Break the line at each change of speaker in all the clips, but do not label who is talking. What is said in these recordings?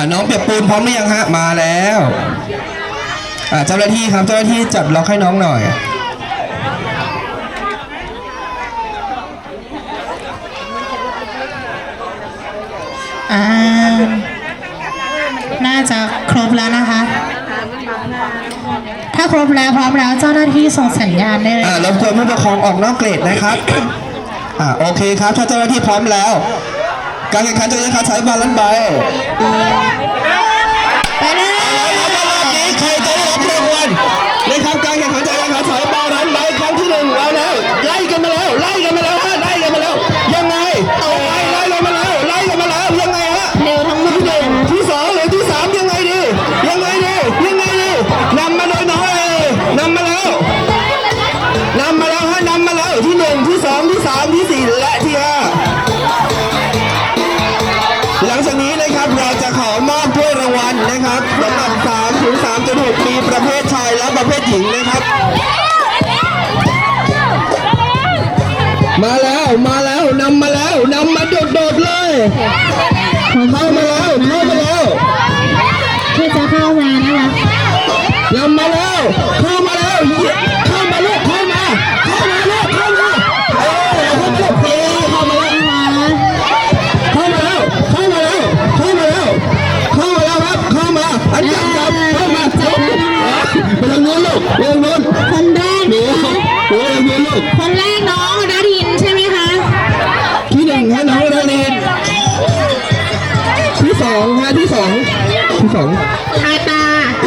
อ่าน้องเปียกปูนพร้อมหรือยังฮะมาแล้วอ่าเจ้าหน้าที่ครับเจ้าหน้าที่จัดล็อกให้น้องหน่อย
อ่าน่าจะครบแล้วนะคะ ถ้าครบแล้วพร้อมแล้วเจ้าหน้าที่ส่งสัญญาณได้เลย
อ่ารบกวนผู้ปกครองออกนอกเกรดนะครับอ่าโอเคครับ ถ้าเจ้าหน้าที่พร้อมแล้ว การแข่งขันจะยังการใช้บาลันใบ ที่หนึ่ง
ที่
สองที่สามที่สี่และที่ห้าหลังจากนี้นะครับเราจะขอมอบถ้วยรางวัลนะครับสำหรับ3ถึง3.6ปีประเภทชายและประเภทหญิงนะครับ มาแล้วมาแล้วนำมาแล้วนำมาโดดๆเลยเข้ามาแล้วเข้ามาแล้ว
ที่จะเข้ามานะคะ
นำมาแล้ว มาอันจับจับเข้ามาไปทางนู้นลูกไปทางนู้น
คนแรก
หนูหนูไปทางนู้นลูก
คนแรกน้องดารินใช่ไหมคะ
ที่หนึ่งฮะน้องนาเนนที่สองฮะที่สองที่สอง
อาตา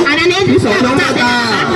อันนั้นเนี่ย
ที่สองน้อง
จั
นา
บ
ตา